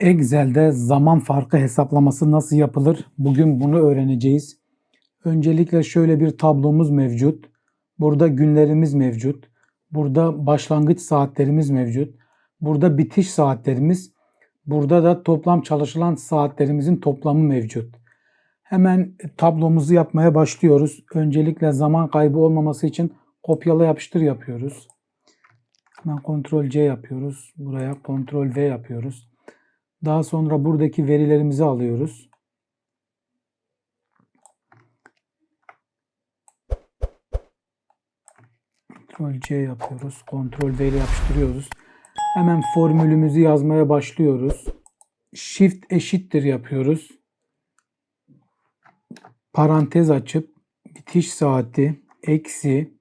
Excel'de zaman farkı hesaplaması nasıl yapılır? Bugün bunu öğreneceğiz. Öncelikle şöyle bir tablomuz mevcut. Burada günlerimiz mevcut. Burada başlangıç saatlerimiz mevcut. Burada bitiş saatlerimiz. Burada da toplam çalışılan saatlerimizin toplamı mevcut. Hemen tablomuzu yapmaya başlıyoruz. Öncelikle zaman kaybı olmaması için kopyala yapıştır yapıyoruz. Hemen Ctrl C yapıyoruz. Buraya Ctrl V yapıyoruz. Daha sonra buradaki verilerimizi alıyoruz. Ctrl C yapıyoruz. Ctrl V ile yapıştırıyoruz. Hemen formülümüzü yazmaya başlıyoruz. Shift eşittir yapıyoruz. Parantez açıp bitiş saati eksi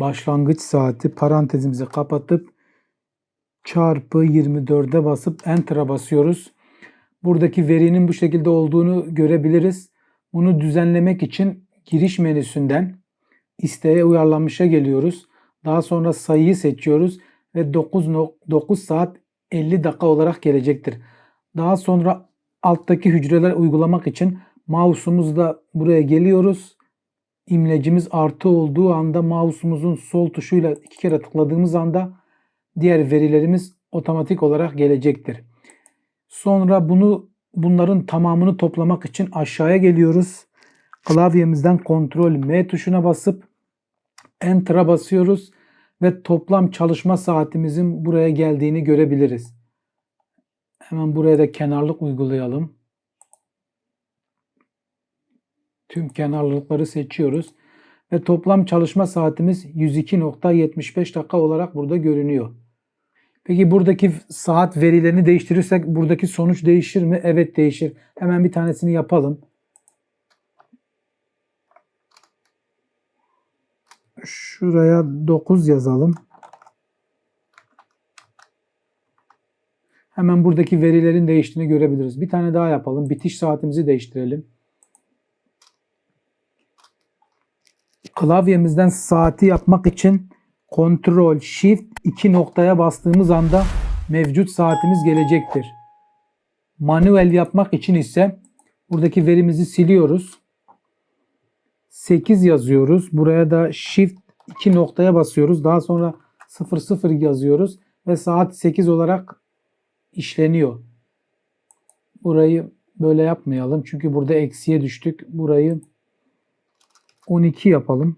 başlangıç saati parantezimizi kapatıp çarpı 24'e basıp enter'a basıyoruz. Buradaki verinin bu şekilde olduğunu görebiliriz. Bunu düzenlemek için giriş menüsünden isteğe uyarlanmışa geliyoruz. Daha sonra sayıyı seçiyoruz ve 9, 9 saat 50 dakika olarak gelecektir. Daha sonra alttaki hücreler uygulamak için mouse'umuzla buraya geliyoruz. İmlecimiz artı olduğu anda mouse'umuzun sol tuşuyla iki kere tıkladığımız anda diğer verilerimiz otomatik olarak gelecektir. Sonra bunu bunların tamamını toplamak için aşağıya geliyoruz. Klavyemizden Ctrl M tuşuna basıp Enter'a basıyoruz ve toplam çalışma saatimizin buraya geldiğini görebiliriz. Hemen buraya da kenarlık uygulayalım. Tüm kenarlıkları seçiyoruz ve toplam çalışma saatimiz 102.75 dakika olarak burada görünüyor. Peki buradaki saat verilerini değiştirirsek buradaki sonuç değişir mi? Evet değişir. Hemen bir tanesini yapalım. Şuraya 9 yazalım. Hemen buradaki verilerin değiştiğini görebiliriz. Bir tane daha yapalım. Bitiş saatimizi değiştirelim. Klavyemizden saati yapmak için Ctrl Shift 2 noktaya bastığımız anda mevcut saatimiz gelecektir. Manuel yapmak için ise buradaki verimizi siliyoruz. 8 yazıyoruz. Buraya da Shift 2 noktaya basıyoruz. Daha sonra 00 yazıyoruz ve saat 8 olarak işleniyor. Burayı böyle yapmayalım. Çünkü burada eksiye düştük. Burayı 12 yapalım.